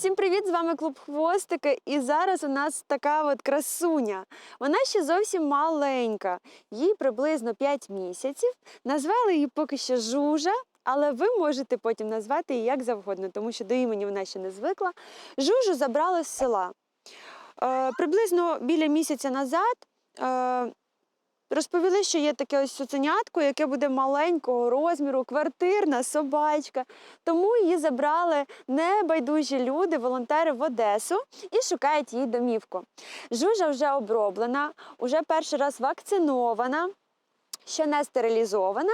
Всім привіт! З вами клуб Хвостики. І зараз у нас така от красуня. Вона ще зовсім маленька, їй приблизно 5 місяців. Назвали її поки що Жужа, але ви можете потім назвати її як завгодно, тому що до імені вона ще не звикла. Жужу забрали з села. Е, приблизно біля місяця назад. Е, Розповіли, що є таке ось цуценятко, яке буде маленького розміру, квартирна собачка. Тому її забрали небайдужі люди, волонтери в Одесу і шукають її домівку. Жужа вже оброблена, вже перший раз вакцинована. Ще не стерилізована.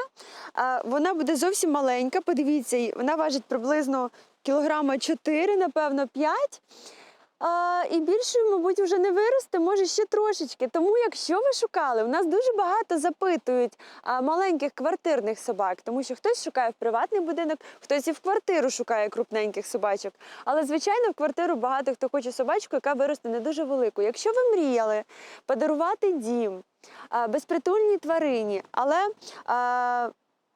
Вона буде зовсім маленька. Подивіться, вона важить приблизно кілограма 4, напевно, 5. А, і більше, мабуть, вже не виросте, може ще трошечки. Тому, якщо ви шукали, у нас дуже багато запитують а, маленьких квартирних собак, тому що хтось шукає в приватний будинок, хтось і в квартиру шукає крупненьких собачок. Але, звичайно, в квартиру багато хто хоче собачку, яка виросте не дуже велику. Якщо ви мріяли подарувати дім а, безпритульній тварині, але а,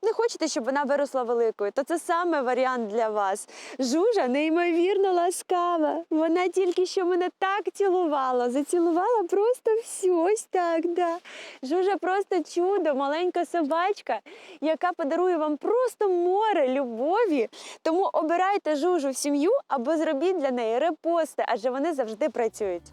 не хочете, щоб вона виросла великою, то це саме варіант для вас. Жужа неймовірно ласкава. Вона тільки що мене так цілувала, зацілувала просто всю. Ось так. Да. Жужа просто чудо, маленька собачка, яка подарує вам просто море любові. Тому обирайте жужу в сім'ю або зробіть для неї репости, адже вони завжди працюють.